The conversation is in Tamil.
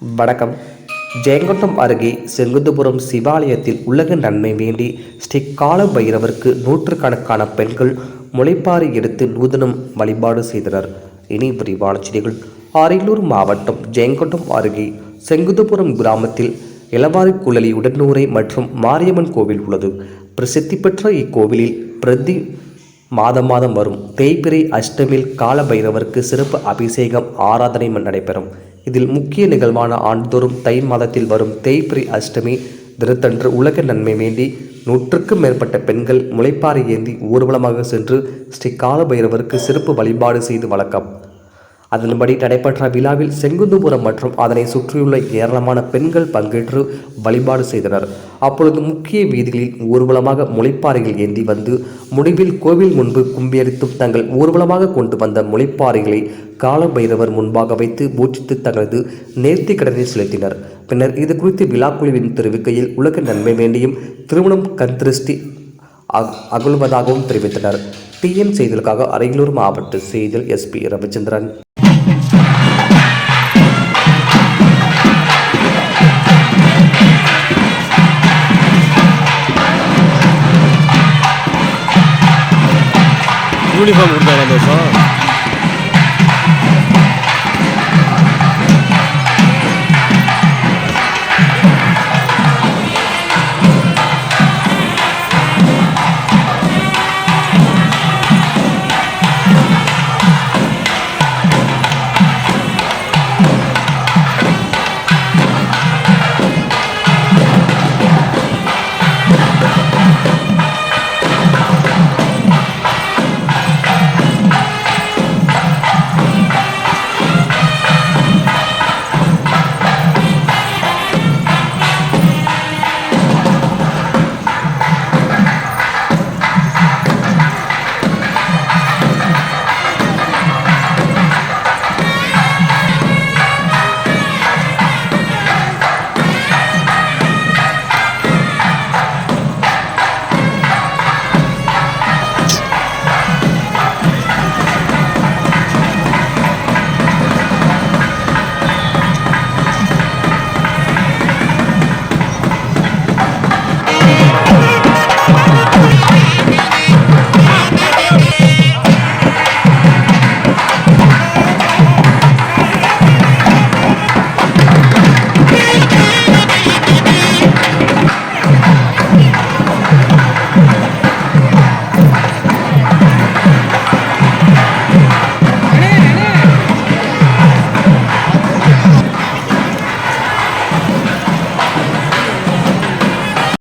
வணக்கம். ஜெயங்கொண்டம் அருகே செங்குந்தபுரம் சிவாலயத்தில் உலக நன்மை வேண்டி ஸ்ரீ கால பைரவருக்கு நூற்றுக்கணக்கான பெண்கள் முளைப்பாறை எடுத்து நூதனம் வழிபாடு செய்தனர். இனி விரிவான செய்திகள். அரியலூர் மாவட்டம் ஜெயங்கொண்டம் அருகே செங்குந்தபுரம் கிராமத்தில் இளவாரி குழலி உடனூரை மற்றும் மாரியம்மன் கோவில் உள்ளது. பிரசித்தி பெற்ற இக்கோவிலில் பிரதி மாதம் மாதம் வரும் தேய்பிரை அஷ்டமில் கால பைரவருக்கு சிறப்பு அபிஷேகம் ஆராதனை நடைபெறும். இதில் முக்கிய நிகழ்வான ஆண்டுதோறும் தை மாதத்தில் வரும் தேய்பிரி அஷ்டமி தினத்தன்று உலக நன்மை வேண்டி நூற்றுக்கும் மேற்பட்ட பெண்கள் முளைப்பாறை ஏந்தி ஊர்வலமாக சென்று ஸ்ரீ காலபைரவருக்கு சிறப்பு வழிபாடு செய்து வழக்கம். அதன்படி நடைபெற்ற விழாவில் செங்குந்துபுரம் மற்றும் அதனை சுற்றியுள்ள ஏராளமான பெண்கள் பங்கேற்று வழிபாடு செய்தனர். அப்பொழுது முக்கிய வீதிகளில் ஊர்வலமாக முளைப்பாறைகள் ஏந்தி வந்து முடிவில் கோவில் முன்பு கும்பியடித்தும் தங்கள் ஊர்வலமாக கொண்டு வந்த முளைப்பாறைகளை காலபைரவர் முன்பாக வைத்து பூஜித்து தங்களது நேர்த்தி கடனை செலுத்தினர். பின்னர் இது குறித்து விழாக்குழுவின் தெரிவிக்கையில் உலக நன்மை வேண்டியும் திருமணம் கந்திருஷ்டி அக- அகழ்வதாகவும் தெரிவித்தனர். டிஎன் செய்திகளுக்காக அரியலூர் மாவட்ட செய்தியில் எஸ்பி ரவிச்சந்திரன். 유니폼 우리나라에서